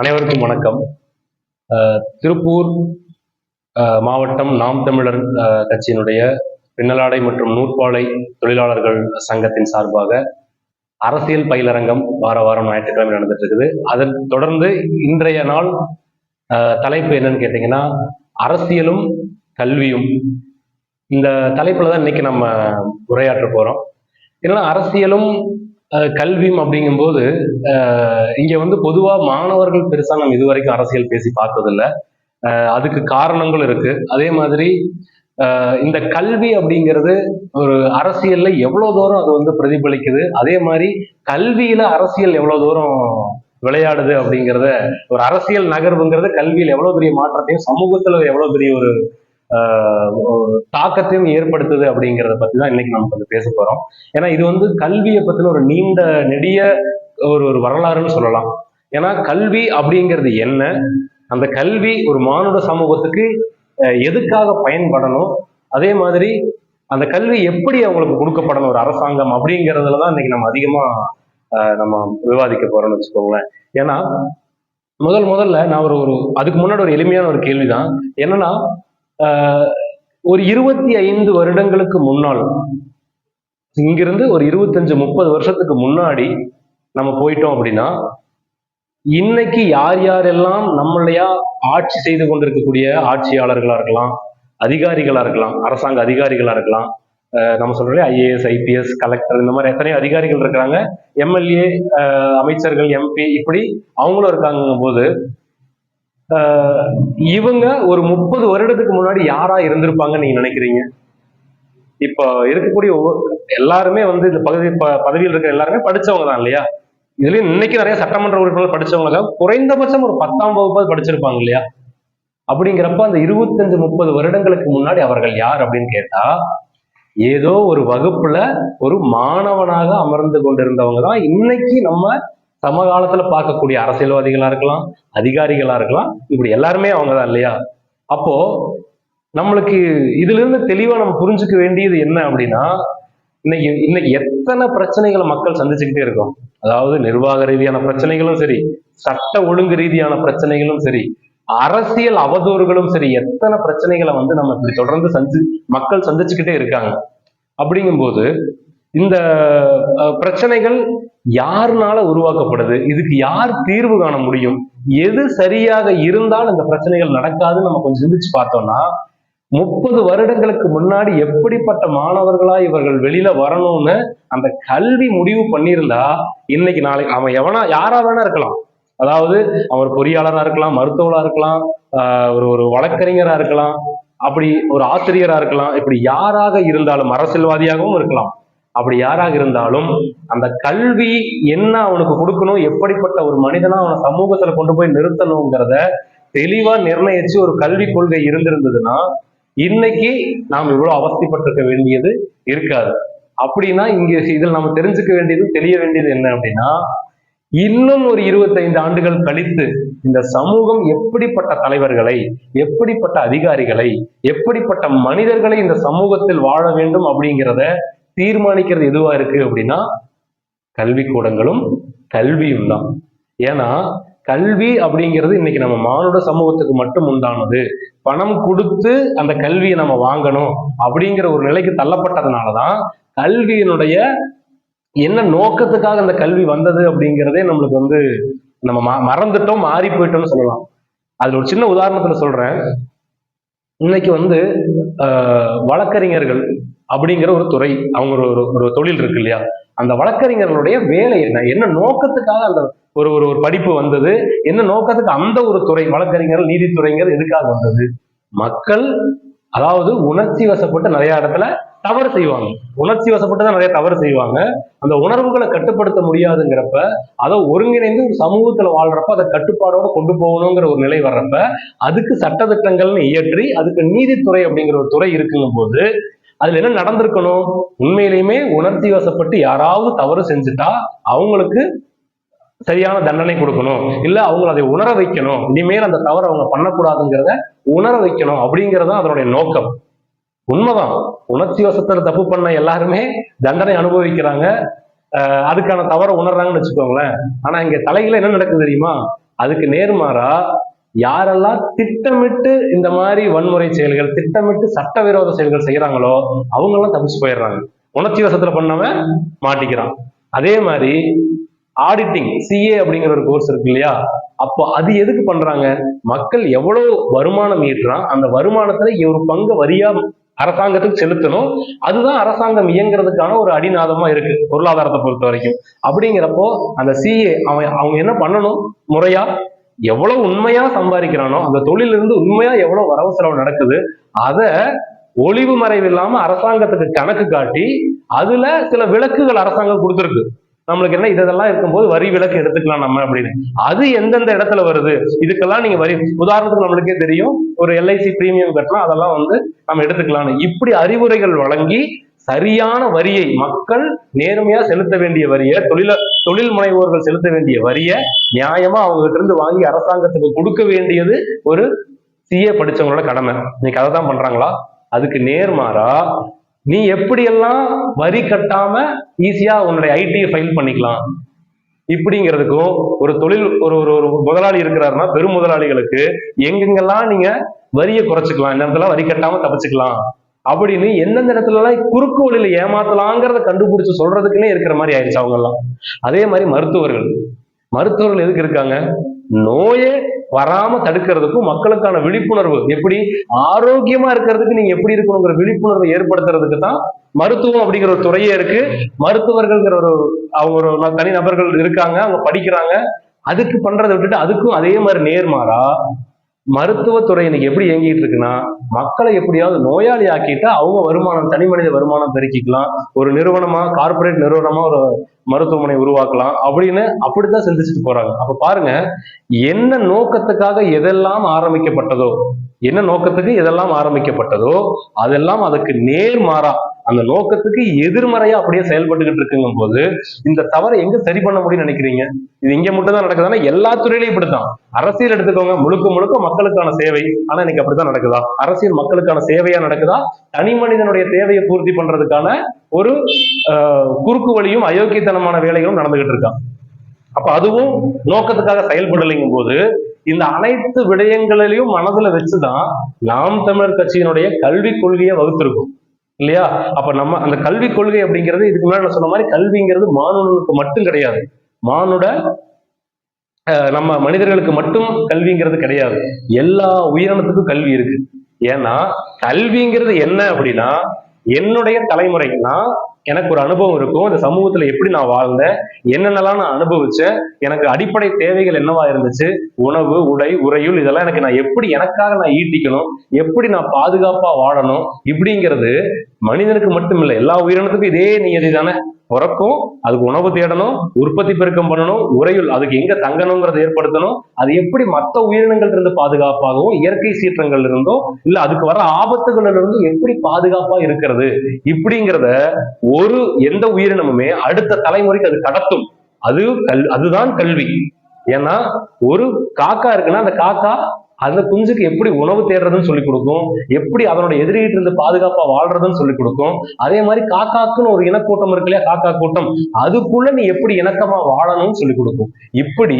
அனைவருக்கும் வணக்கம். திருப்பூர் மாவட்டம் நாம் தமிழர் கட்சியினுடைய பின்னலாடை மற்றும் நூற்பாலை தொழிலாளர்கள் சங்கத்தின் சார்பாக அரசியல் பயிலரங்கம் வார வாரம் ஞாயிற்றுக்கிழமை நடந்துட்டு இருக்குது அதன் தொடர்ந்து இன்றைய நாள் தலைப்பு என்னன்னு கேட்டிங்கன்னா அரசியலும் கல்வியும். இந்த தலைப்புல தான் இன்னைக்கு நம்ம உரையாற்ற போறோம். ஏன்னா அரசியலும் கல்வியும் அப்படிங்கும்போது இங்கே இங்க வந்து பொதுவா மாணவர்கள் பெருசா நம்ம இதுவரைக்கும் அரசியல் பேசி பார்த்ததில்ல. அதுக்கு காரணங்கள் இருக்கு. அதே மாதிரி இந்த கல்வி அப்படிங்கிறது ஒரு அரசியல்ல எவ்வளவு தூரம் அது வந்து பிரதிபலிக்குது அதே மாதிரி கல்வியில அரசியல் எவ்வளவு தூரம் விளையாடுது அப்படிங்கிறத ஒரு அரசியல் நகர்வுங்கிறது கல்வியில் எவ்வளவு பெரிய மாற்றத்தையும் சமூகத்துல எவ்வளவு பெரிய ஒரு தாக்கத்தையும் ஏற்படுத்துது அப்படிங்கிறத பத்தி தான் இன்னைக்கு நம்ம கொஞ்சம் பேச போறோம். ஏன்னா இது வந்து கல்வியை பத்தின ஒரு நீண்ட நெடிய ஒரு ஒரு வரலாறுன்னு சொல்லலாம். ஏன்னா கல்வி அப்படிங்கிறது என்ன? அந்த கல்வி ஒரு மானுட சமூகத்துக்கு எதுக்காக பயன்படணும்? அதே மாதிரி அந்த கல்வி எப்படி அவங்களுக்கு கொடுக்கப்படணும்? ஒரு அரசாங்கம் அப்படிங்கிறதுல தான் இன்னைக்கு நம்ம அதிகமா நம்ம விவாதிக்க போறோம்னு வச்சுக்கோங்களேன். ஏன்னா முதல் முதல்ல நான் ஒரு ஒரு அதுக்கு முன்னாடி ஒரு எளிமையான ஒரு கேள்விதான். என்னன்னா ஒரு இருபத்தி ஐந்து வருடங்களுக்கு முன்னால் இங்கிருந்து ஒரு இருபத்தஞ்சு முப்பது வருஷத்துக்கு முன்னாடி நம்ம போயிட்டோம் அப்படின்னா இன்னைக்கு யார் யாரெல்லாம் நம்மளையா ஆட்சி செய்து கொண்டிருக்கக்கூடிய ஆட்சியாளர்களா இருக்கலாம் அதிகாரிகளா இருக்கலாம் அரசாங்க அதிகாரிகளா இருக்கலாம் ஆஹ் நம்ம சொல்றோம் ஐஏஎஸ் ஐபிஎஸ் கலெக்டர் இந்த மாதிரி எத்தனையோ அதிகாரிகள் இருக்கிறாங்க. எம்எல்ஏ அமைச்சர்கள் எம்பி இப்படி அவங்களும் இருக்காங்க போது இவங்க ஒரு முப்பது வருடத்துக்கு முன்னாடி யாரா இருந்திருப்பாங்கன்னு நீங்க நினைக்கிறீங்க? இப்போ இருக்கக்கூடிய ஒவ்வொரு- எல்லாருமே வந்து இந்த பகுதி ப- பதவியில் இருக்கிற எல்லாருமே படிச்சவங்க தான் இல்லையா? இதுலயும் இன்னைக்கு நிறைய சட்டமன்ற உறுப்பினர்கள் படிச்சவங்க தான். குறைந்தபட்சம் ஒரு பத்தாம் வகுப்பாவது படிச்சிருப்பாங்க இல்லையா? அப்படிங்கிறப்ப அந்த இருபத்தஞ்சு முப்பது வருடங்களுக்கு முன்னாடி அவர்கள் யார் அப்படின்னு கேட்டா ஏதோ ஒரு வகுப்புல ஒரு மாணவனாக அமர்ந்து கொண்டிருந்தவங்க தான். இன்னைக்கு நம்ம சமகாலத்துல பார்க்கக்கூடிய அரசியல்வாதிகளா இருக்கலாம் அதிகாரிகளா இருக்கலாம் இப்படி எல்லாருமே அவங்க தான் இல்லையா? அப்போ நம்மளுக்கு இதுல இருந்து தெளிவா நம்ம புரிஞ்சுக்க வேண்டியது என்ன அப்படின்னா இன்னைக்கு இன்னைக்கு எத்தனை பிரச்சனைகளை மக்கள் சந்திச்சுக்கிட்டே இருக்கோம். அதாவது நிர்வாக ரீதியான பிரச்சனைகளும் சரி சட்ட ஒழுங்கு ரீதியான பிரச்சனைகளும் சரி அரசியல் அவதூறுகளும் சரி எத்தனை பிரச்சனைகளை வந்து நம்ம இப்படி தொடர்ந்து சந்தி மக்கள் சந்திச்சுக்கிட்டே இருக்காங்க. அப்படிங்கும்போது இந்த பிரச்சனைகள் யாருனால உருவாக்கப்படுது? இதுக்கு யார் தீர்வு காண முடியும்? எது சரியாக இருந்தால் இந்த பிரச்சனைகள் நடக்காதுன்னு நம்ம கொஞ்சம் சிந்திச்சு பார்த்தோம்னா முப்பது வருடங்களுக்கு முன்னாடி எப்படிப்பட்ட மாணவர்களா இவர்கள் வெளியில வரணும்னு அந்த கல்வி முடிவு பண்ணியிருந்தா இன்னைக்கு நாளைக்கு அவன் எவனா யாரா வேணா இருக்கலாம். அதாவது அவன் ஒரு பொறியாளரா இருக்கலாம் மருத்துவரா இருக்கலாம் ஆஹ் ஒரு ஒரு வழக்கறிஞரா இருக்கலாம் அப்படி ஒரு ஆசிரியரா இருக்கலாம் இப்படி யாராக இருந்தாலும் அரசியல்வாதியாகவும் இருக்கலாம். அப்படி யாராக இருந்தாலும் அந்த கல்வி என்ன அவனுக்கு கொடுக்கணும் எப்படிப்பட்ட ஒரு மனிதனா அவனை சமூகத்துல கொண்டு போய் நிறுத்தணுங்கிறத தெளிவா நிர்ணயிச்சு ஒரு கல்வி கொள்கை இருந்திருந்ததுன்னா இன்னைக்கு நாம் இவ்வளவு அவஸ்திப்பட்டிருக்க வேண்டியது இருக்காது. அப்படின்னா இங்க இதில் நம்ம தெரிஞ்சுக்க வேண்டியது தெரிய வேண்டியது என்ன அப்படின்னா இன்னும் ஒரு இருபத்தைந்து ஆண்டுகள் கழித்து இந்த சமூகம் எப்படிப்பட்ட தலைவர்களை எப்படிப்பட்ட அதிகாரிகளை எப்படிப்பட்ட மனிதர்களை இந்த சமூகத்தில் வாழ வேண்டும் அப்படிங்கிறத தீர்மானிக்கிறது எதுவா இருக்கு அப்படின்னா கல்விக்கூடங்களும் கல்வியும் தான். ஏன்னா கல்வி அப்படிங்கிறது இன்னைக்கு நம்ம மானுட சமூகத்துக்கு மட்டும் உண்டானது. பணம் கொடுத்து அந்த கல்வியை நம்ம வாங்கணும் அப்படிங்கிற ஒரு நிலைக்கு தள்ளப்பட்டதுனாலதான் கல்வியினுடைய என்ன நோக்கத்துக்காக அந்த கல்வி வந்தது அப்படிங்கிறதே நம்மளுக்கு வந்து நம்ம ம- மறந்துட்டோம் மாறி போயிட்டோம்னு சொல்லலாம். அதுல ஒரு சின்ன உதாரணத்துல சொல்றேன். இன்னைக்கு வந்து வழக்கறிஞர்கள் அப்படிங்கிற ஒரு துறை அவங்க ஒரு ஒரு- ஒரு தொழில் இருக்கு இல்லையா? அந்த வழக்கறிஞர்களுடைய வேலை என்ன? என்ன நோக்கத்துக்காக அந்த ஒரு ஒரு ஒரு படிப்பு வந்தது? என்ன நோக்கத்துக்கு அந்த ஒரு துறை வழக்கறிஞர் நீதித்துறைங்கிறது எதுக்காக வந்தது? மக்கள் அதாவது உணர்ச்சி வசப்பட்டு நிறைய இடத்துல தவறு செய்வாங்க. உணர்ச்சி வசப்பட்டு தான் நிறைய தவறு செய்வாங்க. அந்த உணர்வுகளை கட்டுப்படுத்த முடியாதுங்கிறப்ப அதை ஒருங்கிணைந்து ஒரு சமூகத்துல வாழ்றப்ப அதை கட்டுப்பாடோட கொண்டு போகணுங்கிற ஒரு நிலை வர்றப்ப அதுக்கு சட்டத்திட்டங்கள்னு இயற்றி அதுக்கு நீதித்துறை அப்படிங்கிற ஒரு துறை இருக்குங்கும் போது அதுல என்ன நடந்திருக்கணும்? உண்மையிலுமே உணர்ச்சி வசப்பட்டு யாராவது தவறு செஞ்சுட்டா அவங்களுக்கு சரியான தண்டனை கொடுக்கணும். இல்ல அவங்களை அதை உணர வைக்கணும். இனிமேல் அந்த தவறு அவங்க பண்ணக்கூடாதுங்கிறத உணர வைக்கணும் அப்படிங்கிறது தான் அதனுடைய நோக்கம். உண்மைதான். உணர்ச்சி வசத்துல தப்பு பண்ண எல்லாருமே தண்டனை அனுபவிக்கிறாங்க. அதுக்கான தவறை உணர்றாங்கன்னு வச்சுக்கோங்களேன். ஆனா இங்க தலையில என்ன நடக்குது தெரியுமா? அதுக்கு நேர்மாறா யாரெல்லாம் திட்டமிட்டு இந்த மாதிரி வன்முறை செயல்கள் திட்டமிட்டு சட்டவிரோத செயல்கள் செய்யறாங்களோ அவங்கெல்லாம் தப்பிச்சு போயிடுறாங்க. உணர்ச்சி வசத்துல பண்ணவன் மாட்டிக்கிறான். அதே மாதிரி ஆடிட்டிங் சிஏ அப்படிங்கிற ஒரு கோர்ஸ் இருக்கு இல்லையா? அப்போ அது எதுக்கு பண்றாங்க? மக்கள் எவ்வளவு வருமானம் ஈட்டுறான் அந்த வருமானத்துல ஒரு பங்கு வரியா அரசாங்கத்துக்கு செலுத்தணும். அதுதான் அரசாங்கம் இயங்குறதுக்கான ஒரு அடிநாதமா இருக்கு பொருளாதாரத்தை பொறுத்த வரைக்கும். அப்படிங்கிறப்போ அந்த சிஏ அவன் அவங்க என்ன பண்ணணும்? முறையா எவ்வளவு உண்மையா சம்பாதிக்கிறானோ அந்த தொழிலிருந்து உண்மையா எவ்வளவு வரவு செலவு நடக்குது அதை ஒளிவு மறைவு இல்லாம அரசாங்கத்துக்கு கணக்கு காட்டி அதுல சில விளக்குகள் அரசாங்கம் கொடுத்துருக்கு. நம்மளுக்கு என்ன இதெல்லாம் இருக்கும்போது வரி விலக்கு எடுத்துக்கலாம் நம்ம அப்படின்னு. அது எந்தெந்த இடத்துல வருது? இதுக்கெல்லாம் நீங்க வரி உதாரணத்துக்கு நம்மளுக்கே தெரியும் ஒரு எல்ஐசி பிரீமியம் கட்டினா அதெல்லாம் வந்து நம்ம எடுத்துக்கலாம்னு. இப்படி அறிவுரைகள் வழங்கி சரியான வரியை மக்கள் நேர்மையா செலுத்த வேண்டிய வரியை தொழில தொழில் முனைவோர்கள் செலுத்த வேண்டிய வரியை நியாயமா அவங்க கிட்ட இருந்து வாங்கி அரசாங்கத்துக்கு கொடுக்க வேண்டியது ஒரு சிஏ படிச்சவங்களோட கடமை. இன்னைக்கு அதை தான் பண்றாங்களா? அதுக்கு நேர்மாறா நீ எப்படியெல்லாம் வரி கட்டாம ஈஸியா உன்னுடைய ஐடியை ஃபைல் பண்ணிக்கலாம். இப்படிங்கிறதுக்கும் ஒரு தொழில் ஒரு ஒரு ஒரு முதலாளி இருக்கிறாருன்னா பெரும் முதலாளிகளுக்கு எங்கெங்கெல்லாம் நீங்க வரியை குறைச்சிக்கலாம் இந்த இடத்துல வரி கட்டாம தப்பிச்சுக்கலாம். அப்படின்னு எந்தெந்த இடத்துல எல்லாம் குறுக்கு வழியில ஏமாத்தலாங்கிறத கண்டுபிடிச்சு சொல்றதுக்குன்னே இருக்கிற மாதிரி ஆயிடுச்சு அவங்க எல்லாம் அதே மாதிரி மருத்துவர்கள். மருத்துவர்கள் எதுக்கு இருக்காங்க? நோயே வராம தடுக்கிறதுக்கும் மக்களுக்கான விழிப்புணர்வு. எப்படி? ஆரோக்கியமா இருக்கிறதுக்கு நீங்க எப்படி இருக்கணுங்கிற விழிப்புணர்வை ஏற்படுத்துறதுக்கு தான் மருத்துவம் அப்படிங்கிற ஒரு துறையே இருக்கு. மருத்துவர்கள்ங்கிற ஒரு அவங்க ஒரு தனி நபர்கள் இருக்காங்க அவங்க படிக்கிறாங்க. அதுக்கு பண்றதை விட்டுட்டு அதுக்கும் அதே மாதிரி நேர்மாறா மருத்துவத்துறை இன்னைக்கு எப்படி இயங்கிட்டு இருக்குன்னா மக்களை எப்படியாவது நோயாளி ஆக்கிட்டா அவங்க வருமானம் தனி மனித வருமானம் பெருக்கிக்கலாம். ஒரு நிறுவனமா கார்ப்பரேட் நிறுவனமா ஒரு மருத்துவமனை உருவாக்கலாம் அப்படின்னு அப்படித்தான் சிந்திச்சுட்டு போறாங்க. அப்ப பாருங்க என்ன நோக்கத்துக்காக எதெல்லாம் ஆரம்பிக்கப்பட்டதோ என்ன நோக்கத்துக்கு எதெல்லாம் ஆரம்பிக்கப்பட்டதோ அதெல்லாம் அதுக்கு நேர் மாறா அந்த நோக்கத்துக்கு எதிர்மறையா அப்படியே செயல்பட்டுக்கிட்டு இருக்குங்கும் போது இந்த தவறை எங்க சரி பண்ண முடியும்னு நினைக்கிறீங்க? இது இங்க மட்டும் தான் நடக்குதுன்னா எல்லா துறையிலையும் இப்படித்தான். அரசியல் எடுத்துக்கோங்க. முழுக்க முழுக்க மக்களுக்கான சேவை. ஆனா இன்னைக்கு அப்படித்தான் நடக்குதா? அரசியல் மக்களுக்கான சேவையா நடக்குதா? தனி மனிதனுடைய தேவையை பூர்த்தி பண்றதுக்கான ஒரு ஆஹ், குறுக்கு வழியும் அயோக்கியத்தனமான வேலைகளும் நடந்துகிட்டு இருக்கான் அப்ப அதுவும் நோக்கத்துக்காக செயல்படலைங்கும் போது இந்த அனைத்து விடயங்களிலையும் மனதுல வச்சுதான் நாம் தமிழர் கட்சியினுடைய கல்விக் கொள்கையை வகுத்திருக்கும். இல்லையா? அப்ப நம்ம அந்த கல்விக் கொள்கை அப்படிங்கிறது இதுக்கு முன்னாடி நான் சொன்ன மாதிரி கல்விங்கிறது மானுடனுக்கு மட்டும் கிடையாது. மானுட அஹ், நம்ம மனிதர்களுக்கு மட்டும் கல்விங்கிறது கிடையாது. எல்லா உயிரினத்துக்கும் கல்வி இருக்கு. ஏன்னா கல்விங்கிறது என்ன அப்படின்னா என்னுடைய தலைமுறை. எனக்கு ஒரு அனுபவம் இருக்கும். இந்த சமூகத்துல எப்படி நான் வாழ்ந்தேன்? என்னென்னலாம் நான் அனுபவிச்சேன்? எனக்கு அடிப்படை தேவைகள் என்னவா இருந்துச்சு? உணவு உடை உறையுள் இதெல்லாம் எனக்கு நான் எப்படி எனக்காக நான் ஈட்டிக்கணும்? எப்படி நான் பாதுகாப்பா வாழணும்? இப்படிங்கிறது மனிதனுக்கு மட்டும் இல்லை எல்லா உயிரினத்துக்கும் இதே நியதி தானே பிறக்கும் அதுக்கு உணவு தேடணும் உற்பத்தி பெருக்கம் பண்ணணும் உறையுள் அதுக்கு எங்க தங்கணுங்கிறத ஏற்படுத்தணும். அது எப்படி மற்ற உயிரினங்கள் இருந்து பாதுகாப்பாகவும் இயற்கை சீற்றங்கள் இருந்தோ இல்ல அதுக்கு வர ஆபத்துகளிலிருந்தும் எப்படி பாதுகாப்பா இருக்கிறது? இப்படிங்கிறத ஒரு எந்த உயிரினமுமே அடுத்த தலைமுறைக்கு அது கடத்தும். அது கல் அதுதான் கல்வி. ஏன்னா ஒரு காக்கா இருக்குன்னா அந்த காக்கா அந்த குஞ்சுக்கு எப்படி உணவு தேடுறதுன்னு சொல்லி கொடுக்கும். எப்படி அதனோட எதிரிகிட்ட இருந்து பாதுகாப்பா வாழ்றதுன்னு சொல்லி கொடுக்கும். அதே மாதிரி காக்காக்குன்னு ஒரு இனக்கூட்டம் இருக்கு இல்லையா? காக்கா கூட்டம். அதுக்குள்ள நீ எப்படி இணக்கமா வாழணும்னு சொல்லி கொடுக்கும். இப்படி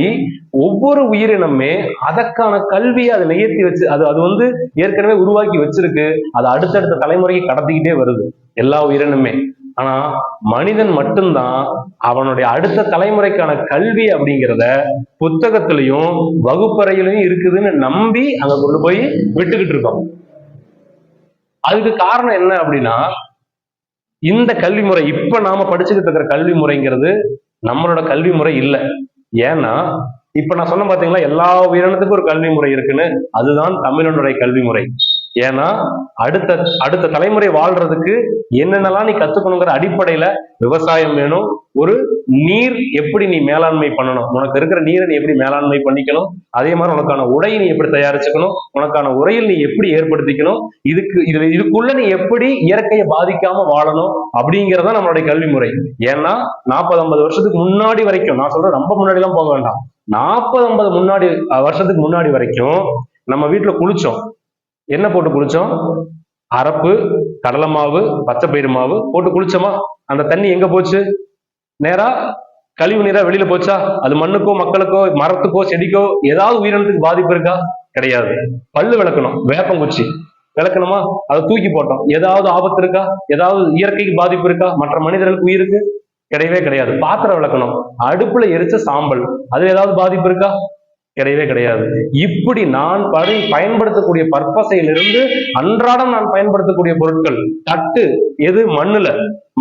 ஒவ்வொரு உயிரினமே அதற்கான கல்வியை அதை நிகழ்த்தி வச்சு அது அது வந்து ஏற்கனவே உருவாக்கி வச்சிருக்கு. அது அடுத்தடுத்த தலைமுறைக்கு கடத்திக்கிட்டே வருது. எல்லா உயிரினமே. ஆனா மனிதன் மட்டும்தான் அவனுடைய அடுத்த தலைமுறைக்கான கல்வி அப்படிங்கிறத புத்தகத்திலையும் வகுப்பறையிலையும் இருக்குதுன்னு நம்பி அங்க கொண்டு போய் விட்டுக்கிட்டு இருக்கோம். அதுக்கு காரணம் என்ன அப்படின்னா இந்த கல்வி முறை இப்ப நாம படிச்சுக்கிட்டு இருக்கிற கல்வி முறைங்கிறது நம்மளோட கல்வி முறை இல்லை. ஏன்னா இப்ப நான் சொன்ன பாத்தீங்களா எல்லா உயிரினத்துக்கும் ஒரு கல்வி முறை இருக்குன்னு அதுதான் தமிழனுடைய கல்வி முறை. ஏன்னா அடுத்த அடுத்த தலைமுறை வாழ்றதுக்கு என்னென்னலாம் நீ கத்துக்கணுங்கிற அடிப்படையில விவசாயம் வேணும். ஒரு நீர் எப்படி நீ மேலாண்மை பண்ணணும்? உனக்கு இருக்கிற நீரை நீ எப்படி மேலாண்மை பண்ணிக்கணும்? அதே மாதிரி உனக்கான உடையை நீ எப்படி தயாரிச்சுக்கணும்? உனக்கான உரையில் நீ எப்படி ஏற்படுத்திக்கணும்? இதுக்கு இது இதுக்குள்ள நீ எப்படி இயற்கையை பாதிக்காம வாழணும்? அப்படிங்கறத நம்மளுடைய கல்வி முறை. ஏன்னா நாற்பது ஐம்பது வருஷத்துக்கு முன்னாடி வரைக்கும் நான் சொல்றேன் ரொம்ப முன்னாடி எல்லாம் போக வேண்டாம். நாற்பது ஐம்பது முன்னாடி வருஷத்துக்கு முன்னாடி வரைக்கும் நம்ம வீட்டுல குளிச்சோம். என்ன போட்டு குளிச்சோம். அரப்பு கடலை மாவு பச்சை பயிறு மாவு போட்டு குளிச்சோமா? அந்த தண்ணி எங்க போச்சு? நேரா கழிவு நீரா வெளியில போச்சா? அது மண்ணுக்கோ மக்களுக்கோ மரத்துக்கோ செடிக்கோ ஏதாவது உயிரினத்துக்கு பாதிப்பு இருக்கா? கிடையாது. பல்லு விளக்கணும். வேப்பங்குச்சி விளக்கணுமா? அதை தூக்கி போட்டோம். ஏதாவது ஆபத்து இருக்கா? ஏதாவது இயற்கைக்கு பாதிப்பு இருக்கா? மற்ற மனிதர்களுக்கு உயிருக்கு கிடையவே கிடையாது. பாத்திரம் விளக்கணும். அடுப்புல எரிச்ச சாம்பல். அது ஏதாவது பாதிப்பு இருக்கா? கிடையவே கிடையாது. இப்படி நான் பரி பயன்படுத்தக்கூடிய பற்பசையிலிருந்து அன்றாடம் நான் பயன்படுத்தக்கூடிய பொருட்கள் தட்டு எது மண்ணுல.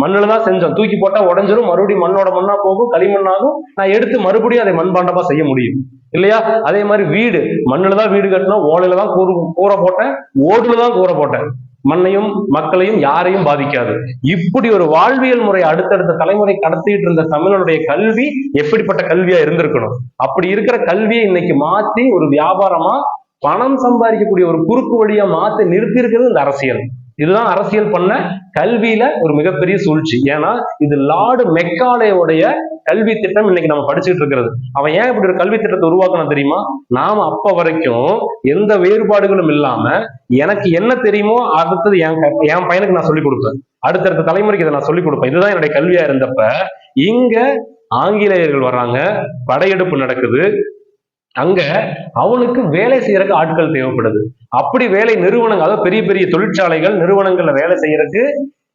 மண்ணுல தான் செஞ்சோம். தூக்கி போட்டா உடஞ்சிரும். மறுபடியும் மண்ணோட மண்ணா போகும். களிமண்ணாகும் நான் எடுத்து மறுபடியும் அதை மண்பாண்டமா செய்ய முடியும். இல்லையா? அதே மாதிரி வீடு. மண்ணுல தான் வீடு கட்டணும் ஓலையில தான் கூறு கூரை போட்டேன். ஓடுல தான் கூரை போட்டேன். மண்ணையும் மக்களையும் யாரையும் பாதிக்காது. இப்படி ஒரு வாழ்வியல் முறை அடுத்தடுத்த தலைமுறை கடத்திட்டு இருந்த தமிழனுடைய கல்வி எப்படிப்பட்ட கல்வியா இருந்திருக்கணும்? அப்படி இருக்கிற கல்வியை இன்னைக்கு மாத்தி ஒரு வியாபாரமா பணம் சம்பாதிக்கக்கூடிய ஒரு குறுக்கு வழியா மாத்தி நிறுத்தி இருக்கிறது இந்த அரசியல். இதுதான் அரசியல் பண்ண கல்வியில ஒரு மிகப்பெரிய சூழ்ச்சி. ஏன்னா இது லார்டு மெக்காலேயோடைய கல்வி திட்டம் இன்னைக்கு நம்ம படிச்சுட்டு இருக்கிறது. அவன் ஏன் இப்படி ஒரு கல்வி திட்டத்தை உருவாக்கணும் தெரியுமா? நாம அப்ப வரைக்கும் எந்த வேறுபாடுகளும் இல்லாம எனக்கு என்ன தெரியுமோ அடுத்தது என் என் பையனுக்கு நான் சொல்லிக் கொடுப்பேன். அடுத்தடுத்த தலைமுறைக்கு இதை நான் சொல்லிக் கொடுப்பேன். இதுதான் என்னுடைய கல்வியா இருந்தப்ப இங்க ஆங்கிலேயர்கள் வர்றாங்க படையெடுப்பு நடக்குது அங்க அவனுக்கு வேலை செய்யறதுக்கு ஆட்கள் தேவைப்படுது. அப்படி வேலை நிறுவனங்கள் அதாவது பெரிய பெரிய தொழிற்சாலைகள் நிறுவனங்கள்ல வேலை செய்யறதுக்கு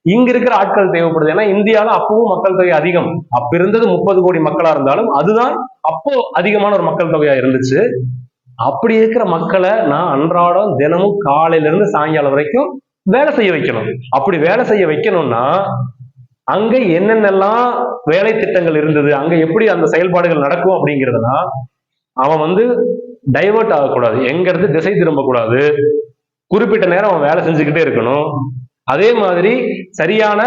இங்க இருக்கிற ஆட்கள் தேவைப்படுது. ஏன்னா இந்தியாவில அப்பவும் மக்கள் தொகை அதிகம். அப்ப இருந்தது முப்பது கோடி மக்களா இருந்தாலும் அதுதான் அப்போ அதிகமான ஒரு மக்கள் தொகையா இருந்துச்சு. அப்படி இருக்கிற மக்களை நான் அன்றாடம் தினமும் காலையில இருந்து சாயங்காலம் வரைக்கும் வேலை செய்ய வைக்கணும். அப்படி வேலை செய்ய வைக்கணும்னா அங்க என்னென்னலாம் வேலை திட்டங்கள் இருந்தது அங்க எப்படி அந்த செயல்பாடுகள் நடக்கும் அப்படிங்கிறதுனா அவன் வந்து டைவர்ட் ஆகக்கூடாது. எங்க இருந்து திசை திரும்பக்கூடாது. குறிப்பிட்ட நேரம் அவன் வேலை செஞ்சுக்கிட்டே இருக்கணும். அதே மாதிரி சரியான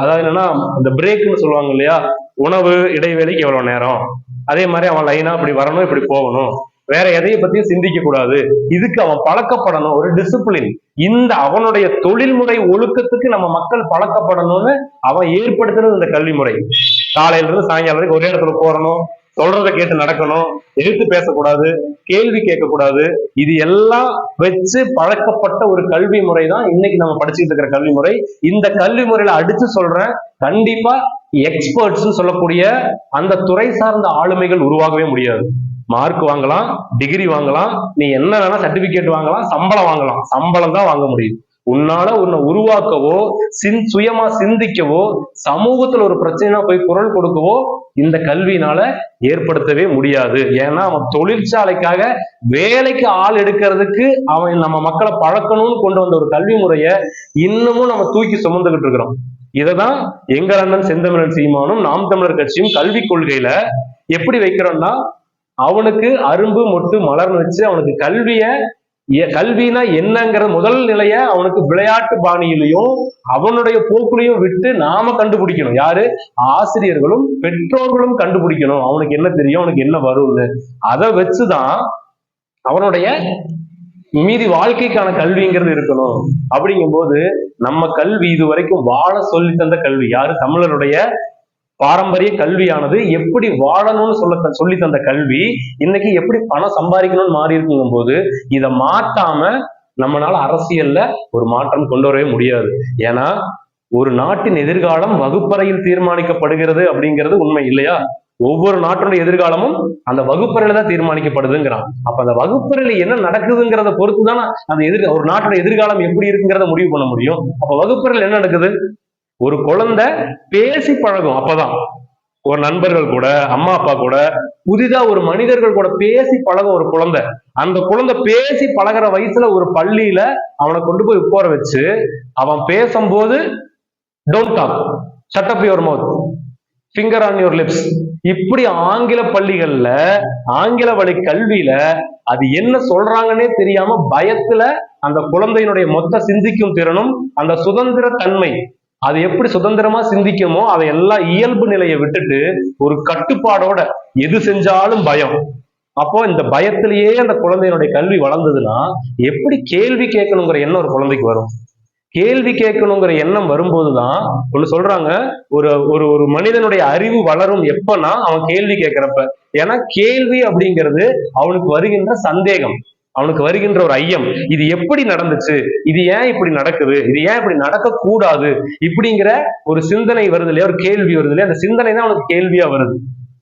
அதாவது என்னன்னா இந்த பிரேக்னு சொல்லுவாங்க இல்லையா? உணவு இடைவேளைக்கு எவ்வளவு நேரம்? அதே மாதிரி அவன் லைனா இப்படி வரணும் இப்படி போகணும். வேற எதையை பத்தியும் சிந்திக்க கூடாது இதுக்கு அவன் பழக்கப்படணும். ஒரு டிசிப்ளின் இந்த அவனுடைய தொழில்முறை ஒழுக்கத்துக்கு நம்ம மக்கள் பழக்கப்படணும்னு அவன் ஏற்படுத்துறது இந்த கல்வி முறை காலையில இருந்து சாயங்காலம் வரைக்கும் ஒரே இடத்துல போறணும். சொல்றதை கேட்டு நடக்கணும் எழுத்து பேசக்கூடாது கேள்வி கேட்கக்கூடாது இது எல்லாம் வச்சு பழக்கப்பட்ட ஒரு கல்வி முறை தான் இன்னைக்கு நம்ம படிச்சுட்டு இருக்கிற கல்வி முறை. இந்த கல்வி முறையில அடிச்சு சொல்றேன் கண்டிப்பா எக்ஸ்பர்ட்ஸ் சொல்லக்கூடிய அந்த துறை சார்ந்த ஆளுமைகள் உருவாகவே முடியாது. மார்க் வாங்கலாம் டிகிரி வாங்கலாம் நீ என்ன வேணா சர்டிபிகேட் வாங்கலாம் சம்பளம் வாங்கலாம் சம்பளம் தான் வாங்க முடியும். உன்னால உன்னை உருவாக்கவோ சின் சுயமா சிந்திக்கவோ சமூகத்துல ஒரு பிரச்சனைனா போய் குரல் கொடுக்கவோ இந்த கல்வியினால ஏற்படுத்தவே முடியாது. ஏன்னா அவன் தொழிற்சாலைக்காக வேலைக்கு ஆள் எடுக்கிறதுக்கு அவன் நம்ம மக்களை பழக்கணும்னு கொண்டு வந்த ஒரு கல்வி முறைய இன்னமும் நம்ம தூக்கி சுமந்துகிட்டு இருக்கிறோம். இததான் எங்க அண்ணன் செந்தமிழன் சீமானும் நாம் தமிழர் கட்சியும் கல்வி கொள்கையில எப்படி வைக்கிறோம்னா அவனுக்கு அரும்பு மொட்டு மலர்னு வச்சு அவனுக்கு கல்விய கல்வினா என்னங்கிற முதல் நிலைய அவனுக்கு விளையாட்டு பாணியிலையும் அவனுடைய போக்குலையும் விட்டு நாம கண்டுபிடிக்கணும். யாரு? ஆசிரியர்களும் பெற்றோர்களும் கண்டுபிடிக்கணும். அவனுக்கு என்ன தெரியும்? அவனுக்கு என்ன வரும்னு. அதை வச்சுதான் அவனுடைய மீதி வாழ்க்கைக்கான கல்விங்கிறது இருக்கணும். அப்படிங்கும்போது நம்ம கல்வி இது வரைக்கும் வாழ சொல்லி தந்த கல்வி. யாரு? தமிழருடைய பாரம்பரிய கல்வியானது எப்படி வாழணும்னு சொல்ல சொல்லி தந்த கல்வி இன்னைக்கு எப்படி பணம் சம்பாதிக்கணும்னு மாறி இருக்குங்கும் போது இதை மாத்தாம நம்மளால அரசியல்ல ஒரு மாற்றம் கொண்டு வரவே முடியாது. ஏன்னா ஒரு நாட்டின் எதிர்காலம் வகுப்பறையில் தீர்மானிக்கப்படுகிறது அப்படிங்கிறது உண்மை இல்லையா? ஒவ்வொரு நாட்டினுடைய எதிர்காலமும் அந்த வகுப்பறையில தான் தீர்மானிக்கப்படுதுங்கிறான். அப்ப அந்த வகுப்பறையில என்ன நடக்குதுங்கிறத பொறுத்து தான் அந்த எதிர் ஒரு நாட்டோட எதிர்காலம் எப்படி இருக்குங்கிறத முடிவு பண்ண முடியும். அப்ப வகுப்பறையில் என்ன நடக்குது? ஒரு குழந்தை பேசி பழகும் அப்பதான். ஒரு நண்பர்கள் கூட அம்மா அப்பா கூட புதிதா ஒரு மனிதர்கள் கூட பேசி பழகும் ஒரு குழந்தை. அந்த குழந்தை பேசி பழகுற வயசுல ஒரு பள்ளியில அவனை கொண்டு போய் உட்கார வச்சு அவன் பேசும்போது don't talk shut up your mouth finger on your lips இப்படி ஆங்கில பள்ளிகள்ல ஆங்கில வழி கல்வியில அது என்ன சொல்றாங்கன்னே தெரியாம பயத்துல அந்த குழந்தையினுடைய மொத்த சிந்திக்கும் திறனும் அந்த சுதந்திர தன்மை அது எப்படி சுதந்திரமா சிந்திக்குமோ அதை எல்லாம் இயல்பு நிலையை விட்டுட்டு ஒரு கட்டுப்பாடோட எது செஞ்சாலும் பயம். அப்போ இந்த பயத்திலேயே அந்த குழந்தையினுடைய கல்வி வளர்ந்ததுன்னா எப்படி கேள்வி கேட்கணுங்கிற எண்ணம் ஒரு குழந்தைக்கு வரும். கேள்வி கேட்கணுங்கிற எண்ணம் வரும்போதுதான் ஒண்ணு சொல்றாங்க ஒரு ஒரு ஒரு மனிதனுடைய அறிவு வளரும் எப்பன்னா அவன் கேள்வி கேட்கிறப்ப. ஏன்னா கேள்வி அப்படிங்கிறது அவனுக்கு வருகின்ற சந்தேகம். அவனுக்கு வருகின்ற ஒரு ஐயம் இது எப்படி நடந்துச்சு? இது ஏன் இப்படி நடக்குது? இது ஏன் இப்படி நடக்க கூடாது இப்படிங்கிற ஒரு சிந்தனை வருது இல்லையா? ஒரு கேள்வி வருது இல்லையா? அந்த சிந்தனை தான் அவனுக்கு கேள்வியா வருது.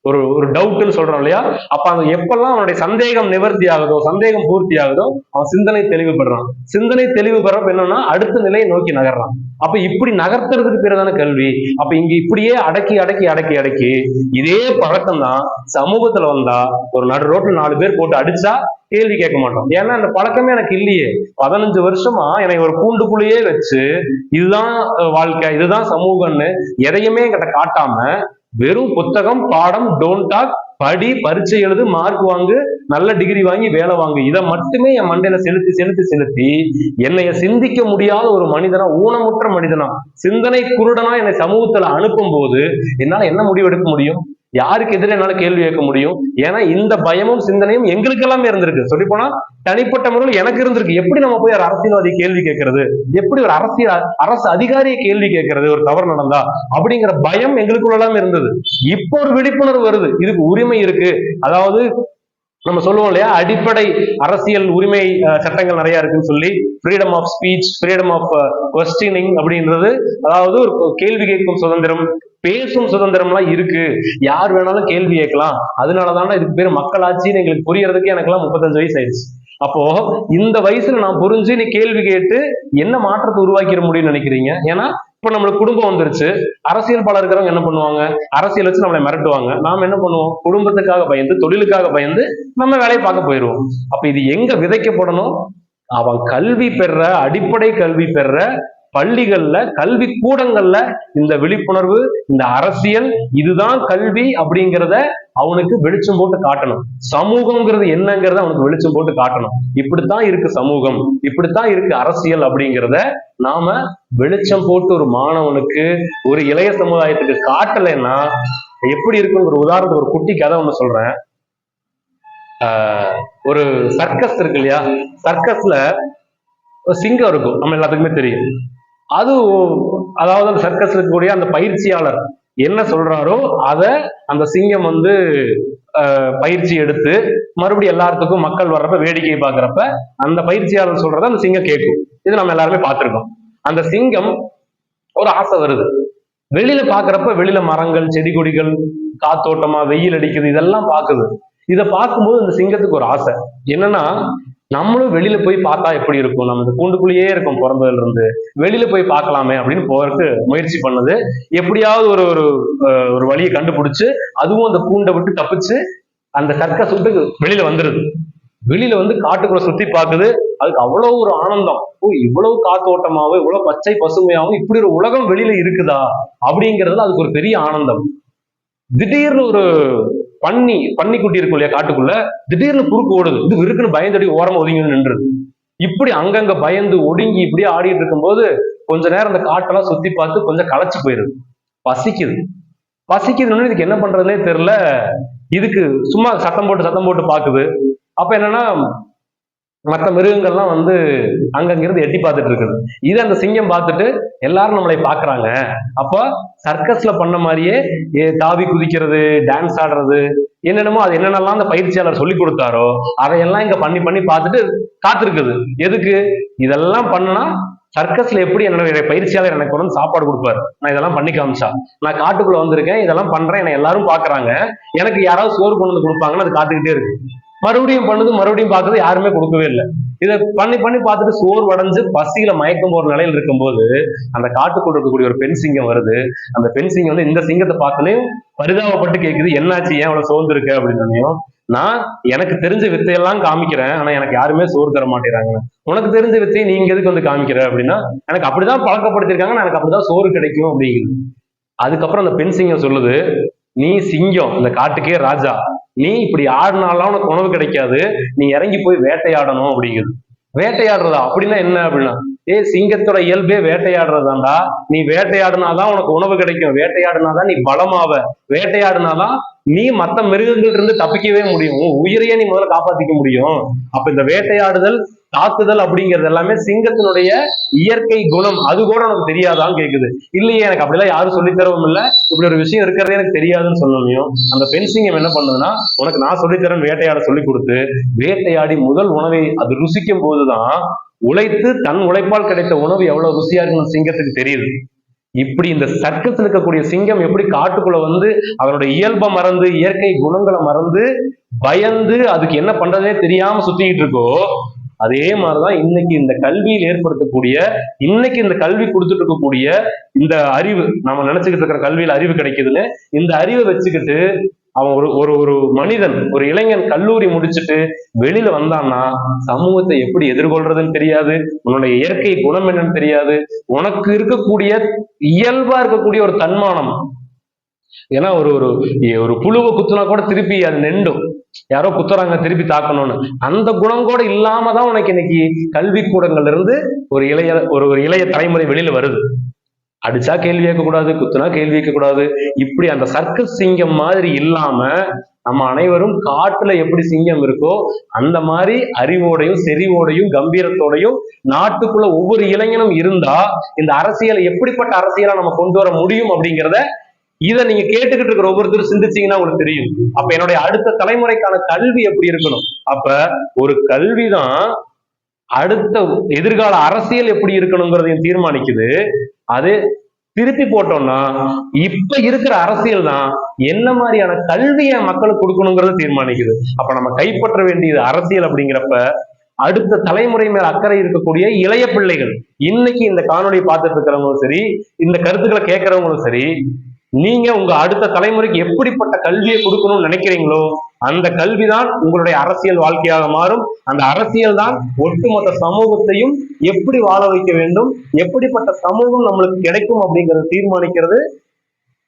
ஒரு ஒரு டவுட்னு சொல்றோம் இல்லையா? அப்ப அந்த எப்பெல்லாம் அவனுடைய சந்தேகம் நிவர்த்தி ஆகுதோ சந்தேகம் பூர்த்தி ஆகுதோ அவன் சிந்தனை தெளிவு பெறான் சிந்தனை தெளிவு பெறப்ப என்னன்னா அடுத்த நிலையை நோக்கி நகர்றான். அப்ப இப்படி நகர்த்துறதுக்கு பேருதான கல்வி. அப்ப இங்க இப்படியே அடக்கி அடக்கி அடக்கி அடக்கி இதே பழக்கம் தான் சமூகத்துல வந்தா ஒரு நடு ரோட்ல நாலு பேர் போட்டு அடிச்சா கேள்வி கேட்க மாட்டோம். ஏன்னா அந்த பழக்கமே எனக்கு இல்லையே. பதினஞ்சு வருஷமா என்னை ஒரு கூண்டுக்குள்ளேயே வச்சு இதுதான் வாழ்க்கை இதுதான் சமூகம்னு எதையுமே என்கிட்ட காட்டாம வெறும் புத்தகம் பாடம் டோன்ட் டாக் படி பரீட்சை எழுது மார்க் வாங்கு நல்ல டிகிரி வாங்கி வேலை வாங்கு. இதை மட்டுமே என் மண்டையில செலுத்தி செலுத்தி செலுத்தி என்னைய சிந்திக்க முடியாத ஒரு மனிதனா ஊனமுற்ற மனிதனா சிந்தனை குருடனா என்னை சமூகத்துல அனுப்பும் போது என்னால என்ன முடிவு எடுக்க முடியும்? யாருக்கு எதிரே என்னால கேள்வி கேட்க முடியும்? ஏன்னா இந்த பயமும் சிந்தனையும் எங்களுக்கு எல்லாமே இருந்திருக்கு. சொல்லி போனா தனிப்பட்ட முறையில் எனக்கு இருந்திருக்கு. எப்படி நம்ம போய் ஒரு அரசியல்வாதி கேள்வி கேட்கறது? எப்படி ஒரு அரசியல் அரசு அதிகாரியை கேள்வி கேட்கறது? ஒரு தவறு நடந்தா? அப்படிங்கிற பயம் எங்களுக்குள்ளலாம் இருந்தது. இப்போ ஒரு விழிப்புணர்வு வருது. இதுக்கு உரிமை இருக்கு. அதாவது நம்ம சொல்லுவோம் இல்லையா? அடிப்படை அரசியல் உரிமை சட்டங்கள் நிறைய இருக்குன்னு சொல்லி freedom of speech freedom of questioning அப்படின்றது. அதாவது ஒரு கேள்வி கேட்கும் சுதந்திரம் பேசும் சுதந்திரம்லாம் இருக்கு. யார் வேணாலும் கேள்வி கேட்கலாம். அதனாலதானே இதுக்கு பேர் மக்களாட்சின்னு எங்களுக்கு புரியறதுக்கு எனக்கெல்லாம் முப்பத்தஞ்சு வயசு ஆயிடுச்சு. அப்போ இந்த வயசுல நான் புரிஞ்சு நீ கேள்வி கேட்டு என்ன மாற்றத்தை உருவாக்கிட முடியும்னு நினைக்கிறீங்க? ஏன்னா இப்ப நம்மளுக்கு குடும்பம் வந்துருச்சு. அரசியல் பல இருக்கிறவங்க என்ன பண்ணுவாங்க? அரசியல் வச்சு நம்மளை மிரட்டுவாங்க. நாம என்ன பண்ணுவோம்? குடும்பத்துக்காக பயந்து தொழிலுக்காக பயந்து நம்ம வேலையை பார்க்க போயிடுவோம். அப்ப இது எங்க விதைக்கப்படணும்? அவன் கல்வி பெற அடிப்படை கல்வி பெற பள்ளிகள்ல கல்வி கூடங்கள்ல இந்த விழிப்புணர்வு இந்த அரசியல் இதுதான் கல்வி அப்படிங்கிறத அவனுக்கு வெளிச்சம் போட்டு காட்டணும். சமூகம்ங்கிறது என்னங்கிறத அவனுக்கு வெளிச்சம் போட்டு காட்டணும். இப்படித்தான் இருக்கு சமூகம். இப்படித்தான் இருக்கு அரசியல் அப்படிங்கிறத நாம வெளிச்சம் போட்டு ஒரு மாணவனுக்கு ஒரு இளைய சமுதாயத்துக்கு காட்டலைன்னா எப்படி இருக்குன்னு ஒரு உதாரணத்துக்கு ஒரு குட்டி கதை ஒண்ணு சொல்றேன். ஆஹ் ஒரு சர்க்கஸ் இருக்கு இல்லையா? சர்க்கஸ்ல ஒரு சிங்கம் இருக்கும். நம்ம எல்லாத்துக்குமே தெரியும். அது அதாவது அந்த சர்க்கஸ் இருக்கக்கூடிய அந்த பயிற்சியாளர் என்ன சொல்றாரோ அதை அந்த சிங்கம் வந்து ஆஹ், பயிற்சி எடுத்து மறுபடியும் எல்லாத்துக்கும் மக்கள் வர்றப்ப வேடிக்கை பார்க்கறப்ப அந்த பயிற்சியாளர் சொல்றத அந்த சிங்கம் கேட்கும். இது நம்ம எல்லாருமே பார்த்திருக்கோம். அந்த சிங்கம் ஒரு ஆசை வருது. வெளியில பாக்குறப்ப வெளியில மரங்கள் செடி கொடிகள் காத்தோட்டமா வெயில் அடிக்குது இதெல்லாம் பாக்குது இதை பார்க்கும்போது இந்த சிங்கத்துக்கு ஒரு ஆசை. என்னன்னா நம்மளும் வெளியில போய் பார்த்தா எப்படி இருக்கும்? நம்ம இந்த கூண்டுக்குள்ளேயே இருக்கும் பிறந்ததுல இருந்து வெளியில போய் பார்க்கலாமே அப்படின்னு போறதுக்கு முயற்சி பண்ணுது. எப்படியாவது ஒரு ஒரு ஒரு வழியை கண்டுபிடிச்சு அதுவும் அந்த கூண்டை விட்டு தப்பிச்சு அந்த சர்க்கஸ் விட்டு வெளியில வந்துருது. வெளியில வந்து காட்டுக்குள்ள சுத்தி பார்க்குது. அதுக்கு அவ்வளவு ஒரு ஆனந்தம். ஓ இவ்வளவு காத்தோட்டமாவும் இவ்வளவு பச்சை பசுமையாகவும் இப்படி ஒரு உலகம் வெளியில இருக்குதா? அப்படிங்கிறதுல அதுக்கு ஒரு பெரிய ஆனந்தம். திடீர்னு ஒரு பன்னி பன்னிக்குட்டி இருக்கும் இல்லையா காட்டுக்குள்ள? திடீர்னு குறுக்கு ஓடுது. இது விருக்குன்னு பயந்தடி ஓரமா ஒதுங்கி நின்றுது. இப்படி அங்கங்க பயந்து ஒடுங்கி இப்படியே ஆடிட்டு இருக்கும்போது கொஞ்ச நேரம் அந்த காட்டெல்லாம் சுத்தி பார்த்து கொஞ்சம் களைச்சு போயிருது. பசிக்குது. பசிக்குதுன்னு இதுக்கு என்ன பண்றதுனே தெரியல. இதுக்கு சும்மா சத்தம் போட்டு சத்தம் போட்டு பாக்குது அப்ப என்னன்னா மற்ற மிருகங்கள்லாம் வந்து அங்கங்கிருந்து எட்டி பார்த்துட்டு இருக்குது. இது அந்த சிங்கம் பார்த்துட்டு எல்லாரும் நம்மளை பாக்குறாங்க அப்போ சர்க்கஸ்ல பண்ண மாதிரியே தாவி குதிக்கிறது டான்ஸ் ஆடுறது என்னென்னமோ அது என்னென்னலாம் அந்த பயிற்சியாளர் சொல்லி கொடுத்தாரோ அதையெல்லாம் இங்க பண்ணி பண்ணி பார்த்துட்டு காத்திருக்குது. எதுக்கு? இதெல்லாம் பண்ணனா சர்க்கஸ்ல எப்படி என்னோட பயிற்சியாளர் எனக்கு கொண்டு வந்து சாப்பாடு கொடுப்பாரு. நான் இதெல்லாம் பண்ணி காமிச்சா. நான் காட்டுக்குள்ள வந்திருக்கேன் இதெல்லாம் பண்றேன் என்னை எல்லாரும் பாக்குறாங்க எனக்கு யாராவது சோறு கொண்டு வந்து கொடுப்பாங்கன்னு அது காத்துக்கிட்டே இருக்கு. மறுபடியும் பண்ணுது மறுபடியும் பார்க்குறது யாருமே கொடுக்கவே இல்லை. இதை பண்ணி பண்ணி பார்த்துட்டு சோறு வடைஞ்சு பசியில மயக்கம் போற நிலையில் இருக்கும்போது அந்த காட்டுக்குள்ள இருக்கக்கூடிய ஒரு பெண் சிங்கம் வருது. அந்த பெண் சிங்கம் வந்து இந்த சிங்கத்தை பார்த்தோன்னே பரிதாபப்பட்டு கேட்குது என்னாச்சு? ஏன் அவ்வளவு சோர்ந்துருக்க அப்படின்னு நான் எனக்கு தெரிஞ்ச வித்தையெல்லாம் காமிக்கிறேன் ஆனா எனக்கு யாருமே சோறு தர மாட்டேறாங்க உனக்கு தெரிஞ்ச வித்தையை நீங்க எதுக்கு வந்து காமிக்கிற? அப்படின்னா எனக்கு அப்படிதான் பழக்கப்படுத்திருக்காங்க எனக்கு அப்படிதான் சோறு கிடைக்கும் அப்படிங்குது. அதுக்கப்புறம் அந்த பெண் சிங்கம் சொல்லுது நீ சிங்கம் இந்த காட்டுக்கே ராஜா. நீ இப்படி ஆடினாலாம் உனக்கு உணவு கிடைக்காது. நீ இறங்கி போய் வேட்டையாடணும் அப்படிங்குது. வேட்டையாடுறதா அப்படின்னா என்ன அப்படின்னா ஏ சிங்கத்தோட இயல்பே வேட்டையாடுறதாண்டா. நீ வேட்டையாடினாதான் உனக்கு உணவு கிடைக்கும். வேட்டையாடினாதான் நீ பலமாவ. வேட்டையாடினாதான் நீ மத்த மிருகங்கள்ட்ட இருந்து தப்பிக்கவே முடியும். உன் உயிரையே நீ முதல்ல காப்பாத்திக்க முடியும். அப்ப இந்த வேட்டையாடுதல் தாக்குதல் அப்படிங்கிறது எல்லாமே சிங்கத்தினுடைய இயற்கை குணம். அது கூட உனக்கு தெரியாதான்னு கேக்குது. இல்லையே எனக்கு அப்படிலாம் யாரும் சொல்லித் தரவும் இல்லை. இப்படி ஒரு விஷயம் இருக்கிறதே எனக்கு தெரியாதுன்னு சொல்லணும் அந்த பெண் சிங்கம் என்ன பண்ணுதுன்னா உனக்கு நான் சொல்லித்தரேன் வேட்டையாட சொல்லி கொடுத்து வேட்டையாடி முதல் உணவை அது ருசிக்கும் போதுதான் உழைத்து தன் உழைப்பால் கிடைத்த உணவு எவ்வளவு ருசியா இருக்குன்னு சிங்கத்துக்கு தெரியுது. இப்படி இந்த சர்க்கஸ் இருக்கக்கூடிய சிங்கம் எப்படி காட்டுக்குள்ள வந்து அதனுடைய இயல்பை மறந்து இயற்கை குணங்களை மறந்து பயந்து அதுக்கு என்ன பண்றதே தெரியாம சுத்திக்கிட்டு இருக்கோ அதே மாதிரிதான் இன்னைக்கு இந்த கல்வியில் ஏற்படுத்தக்கூடிய இன்னைக்கு இந்த கல்வி கொடுத்துட்டு இருக்கக்கூடிய இந்த அறிவு நம்ம நினைச்சுக்கிட்டு இருக்கிற கல்வியில அறிவு கிடைக்குதுன்னு இந்த அறிவை வச்சுக்கிட்டு அவன் ஒரு ஒரு ஒரு மனிதன் ஒரு இளைஞன் கல்லூரி முடிச்சுட்டு வெளியில வந்தான்னா சமூகத்தை எப்படி எதிர்கொள்றதுன்னு தெரியாது. உன்னுடைய இயற்கை குணம் என்னன்னு தெரியாது. உனக்கு இருக்கக்கூடிய இயல்பா இருக்கக்கூடிய ஒரு தன்மானம். ஏன்னா ஒரு ஒரு ஒரு புழுவை குத்துனா கூட திருப்பி அது நெண்டும். யாரோ குத்துறாங்க திருப்பி தாக்கணும்னு. அந்த குணம் கூட இல்லாம தான் உனக்கு இன்னைக்கு கல்வி கூடங்கள்ல இருந்து ஒரு இளைய ஒரு ஒரு இளைய தலைமுறை வெளியில வருது. அடிச்சா கேள்வி கேட்கக்கூடாது குத்துனா கேள்வி கேட்கக்கூடாது. இப்படி அந்த சர்க்கஸ் சிங்கம் மாதிரி இல்லாம நம்ம அனைவரும் காட்டுல எப்படி சிங்கம் இருக்கோ அந்த மாதிரி அறிவோடையும் செறிவோடையும் கம்பீரத்தோடையும் நாட்டுக்குள்ள ஒவ்வொரு இளைஞனும் இருந்தா இந்த அரசியலை எப்படிப்பட்ட அரசியலா நம்ம கொண்டு வர முடியும் அப்படிங்கிறத இதை நீங்க கேட்டுக்கிட்டு இருக்கிற ஒவ்வொருத்தரும் சிந்திச்சீங்கன்னா உங்களுக்கு தெரியும். அப்ப என்னுடைய அடுத்த தலைமுறைக்கான கல்வி எப்படி இருக்கணும்? அப்ப ஒரு கல்விதான் அடுத்த எதிர்கால அரசியல் எப்படி இருக்கணுங்கிறதையும் தீர்மானிக்குது. அது திருப்பி போட்டோம்னா இப்ப இருக்கிற அரசியல் தான் என்ன மாதிரியான கல்வியை மக்களுக்கு கொடுக்கணுங்கிறத தீர்மானிக்குது. அப்ப நம்ம கைப்பற்ற வேண்டியது அரசியல் அப்படிங்கிறப்ப அடுத்த தலைமுறை மேல அக்கறை இருக்கக்கூடிய இளைய பிள்ளைகள். இன்னைக்கு இந்த காணொலி பார்த்துட்டு இருக்கிறவங்களும் சரி இந்த கருத்துக்களை கேட்கறவங்களும் சரி நீங்க உங்க அடுத்த தலைமுறைக்கு எப்படிப்பட்ட கல்வியை கொடுக்கணும்னு நினைக்கிறீங்களோ அந்த கல்விதான் உங்களுடைய அரசியல் வாழ்க்கையாக மாறும். அந்த அரசியல் தான் ஒட்டுமொத்த சமூகத்தையும் எப்படி வாழ வைக்க வேண்டும் எப்படிப்பட்ட சமூகம் நம்மளுக்கு கிடைக்கும் அப்படிங்கறத தீர்மானிக்கிறது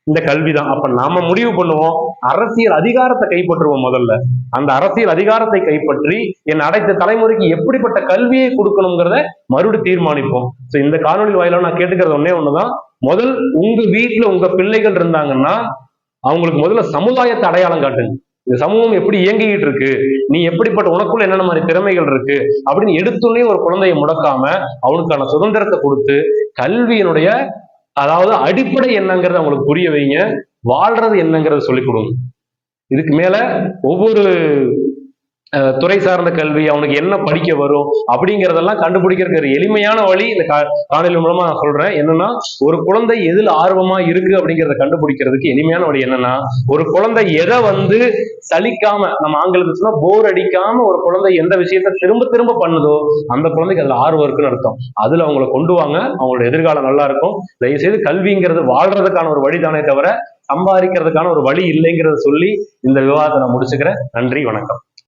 இந்த கல்விதான். அப்ப நாம முடிவு பண்ணுவோம் அரசியல் அதிகாரத்தை கைப்பற்றுவோம் முதல்ல. அந்த அரசியல் அதிகாரத்தை கைப்பற்றி என் அடைத்த தலைமுறைக்கு எப்படிப்பட்ட கல்வியை கொடுக்கணுங்கிறத மறுபடி தீர்மானிப்போம். சோ இந்த காணொலி வாயிலாக நான் கேட்டுக்கிறது ஒன்னே ஒண்ணுதான். முதல் உங்க வீட்டுல உங்க பிள்ளைகள் இருந்தாங்கன்னா அவங்களுக்கு முதல்ல சமுதாயத்தை அடையாளம் காட்டுங்க. இந்த சமூகம் எப்படி இயங்கிக்கிட்டு இருக்கு? நீ எப்படிப்பட்ட உனக்குள்ள என்னென்ன மாதிரி திறமைகள் இருக்கு? அப்படின்னு எடுத்துன்னே ஒரு குழந்தைய முடக்காம அவனுக்கான சுதந்திரத்தை கொடுத்து கல்வியினுடைய அதாவது அடிப்படை என்னங்கிறத அவங்களுக்கு புரிய வைங்க. வாழ்றது என்னங்கிறத சொல்லிக் கொடுங்க. இதுக்கு மேல ஒவ்வொரு துறை சார்ந்த கல்வி அவனுக்கு என்ன படிக்க வரும் அப்படிங்கறதெல்லாம் கண்டுபிடிக்கிறதுக்கு ஒரு எளிமையான வழி இந்த காணொலி மூலமா நான் சொல்றேன். என்னன்னா ஒரு குழந்தை எதுல ஆர்வமா இருக்கு அப்படிங்கறத கண்டுபிடிக்கிறதுக்கு எளிமையான வழி என்னன்னா ஒரு குழந்தை எதை வந்து சலிக்காம நம்ம ஆங்கிலத்துல சொன்னா போர் அடிக்காம ஒரு குழந்தை எந்த விஷயத்த திரும்ப திரும்ப பண்ணுதோ அந்த குழந்தைக்கு அதுல ஆர்வம் இருக்குன்னு அர்த்தம். அதுல அவங்கள கொண்டு வாங்க. அவங்களோட எதிர்காலம் நல்லா இருக்கும். தயவு செய்து கல்விங்கிறது வாழ்றதுக்கான ஒரு வழிதானே தவிர சம்பாதிக்கிறதுக்கான ஒரு வழி இல்லைங்கிறத சொல்லி இந்த விவாதத்தை நான் முடிச்சுக்கிறேன். நன்றி வணக்கம்.